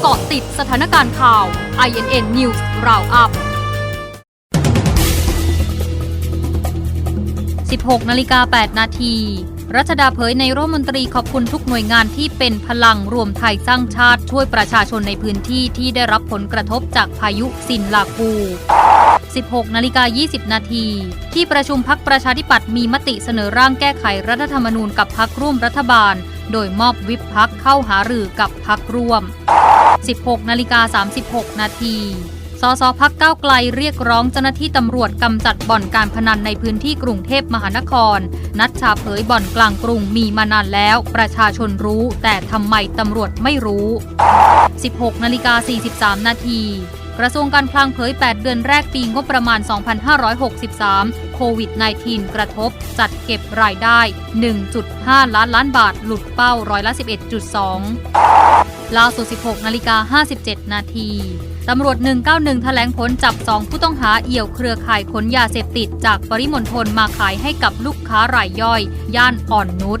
เกาะติดสถานการณ์ข่าว INN News Roundup 16นาฬิกา8นาทีรัชดาเผยในร่มมนตรีขอบคุณทุกหน่วยงานที่เป็นพลังรวมไทยสร้างชาติช่วยประชาชนในพื้นที่ที่ได้รับผลกระทบจากพายุสินลากู 16นาฬิกา20 นาที ที่ประชุมพักประชาธิปัตย์มีมติเสนอร่างแก้ไขรัฐธรรมนูญกับพักร่วมรัฐบาล โดยมอบวิปพักเข้าหารือกับพักร่วม 16 นาฬิกา 36 นาทีสสพักก้าวไกลเรียกร้องเจ้าหน้าที่ตำรวจกำจัดบ่อนการพนันในพื้นที่กรุงเทพมหานคร นัดชาเผยบ่อนกลางกรุงมีมานานแล้ว ประชาชนรู้ แต่ทำไมตำรวจไม่รู้ 16 นาฬิกา 43 นาที กระทรวงการคลังเผย 8 เดือนแรกปีงบประมาณ 2563 โควิด -19 กระทบ จัดเก็บรายได้ 1.5 ล้านล้านบาท หลุดเป้าร้อยละ 11.2 ล่าสุด 16 นาฬิกา 57 นาทีตำรวจ 191 แถลงผลจับ 2 ผู้ต้องหาเอี่ยวเครือข่ายขนยาเสพติด จากปริมณฑลมาขายให้กับลูกค้ารายย่อย ย่านอ่อนนุช